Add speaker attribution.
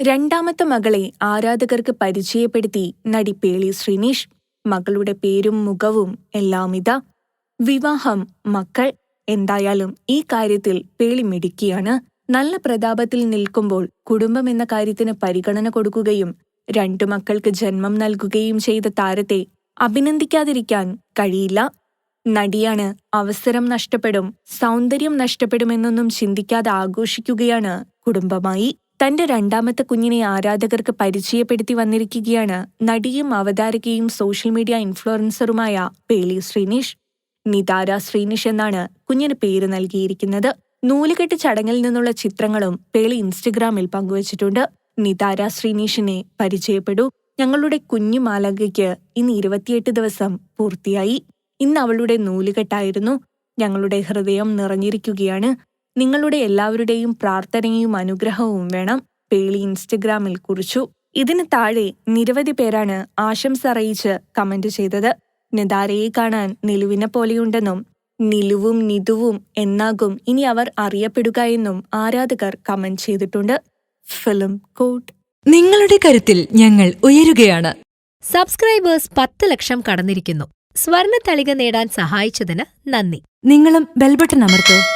Speaker 1: രണ്ടാമത്തെ മകളെ ആരാധകർക്ക് പരിചയപ്പെടുത്തി നടി പേളി ശ്രീനീഷ് മകളുടെ പേരും മുഖവും എല്ലാം ഇതാ. വിവാഹം മക്കൾ എന്തായാലും ഈ കാര്യത്തിൽ പേളി മിടുക്കിയാണ്. നല്ല പ്രതാപത്തിൽ നിൽക്കുമ്പോൾ കുടുംബം എന്ന കാര്യത്തിന് പരിഗണന കൊടുക്കുകയും രണ്ടു മക്കൾക്ക് ജന്മം നൽകുകയും ചെയ്ത താരത്തെ അഭിനന്ദിക്കാതിരിക്കാൻ കഴിയില്ല. നടിയാണ് അവസരം നഷ്ടപ്പെടും സൗന്ദര്യം നഷ്ടപ്പെടുമെന്നൊന്നും ചിന്തിക്കാതെ ആഘോഷിക്കുകയാണ് കുടുംബമായി. തന്റെ രണ്ടാമത്തെ കുഞ്ഞിനെ ആരാധകർക്ക് പരിചയപ്പെടുത്തി വന്നിരിക്കുകയാണ് നടിയും അവതാരകയും സോഷ്യൽ മീഡിയ ഇൻഫ്ലുവൻസറുമായ പേളി ശ്രീനിഷ്. നിതാര ശ്രീനിഷ് എന്നാണ് കുഞ്ഞിന് പേര് നൽകിയിരിക്കുന്നത്. നൂലുകെട്ട് ചടങ്ങിൽ നിന്നുള്ള ചിത്രങ്ങളും പേളി ഇൻസ്റ്റഗ്രാമിൽ പങ്കുവച്ചിട്ടുണ്ട്. നിതാര ശ്രീനിഷിനെ പരിചയപ്പെടൂ. ഞങ്ങളുടെ കുഞ്ഞു മാലകയ്ക്ക് ഇന്ന് ഇരുപത്തിയെട്ട് ദിവസം പൂർത്തിയായി. ഇന്ന് അവളുടെ നൂലുകെട്ടായിരുന്നു. ഞങ്ങളുടെ ഹൃദയം നിറഞ്ഞിരിക്കുകയാണ്. നിങ്ങളുടെ എല്ലാവരുടെയും പ്രാർത്ഥനയും അനുഗ്രഹവും വേണം. പേളി ഇൻസ്റ്റഗ്രാമിൽ കുറിച്ചു. ഇതിന് താഴെ നിരവധി പേരാണ് ആശംസ അറിയിച്ച് കമന്റ് ചെയ്തത്. നിതാരയെ കാണാൻ നിലുവിനെ പോലെയുണ്ടെന്നും നിലുവും നിതുവും എന്നാകും ഇനി അവർ അറിയപ്പെടുക എന്നും ആരാധകർ കമന്റ് ചെയ്തിട്ടുണ്ട്. ഫിലിം കോട്ട്.
Speaker 2: നിങ്ങളുടെ കരുത്തിൽ ഞങ്ങൾ ഉയരുകയാണ്.
Speaker 3: സബ്സ്ക്രൈബേഴ്സ് പത്ത് ലക്ഷം കടന്നിരിക്കുന്നു. സ്വർണ തളിക നേടാൻ സഹായിച്ചതിന് നന്ദി.
Speaker 2: നിങ്ങളും ബെൽബട്ടൺ അമർത്തോ.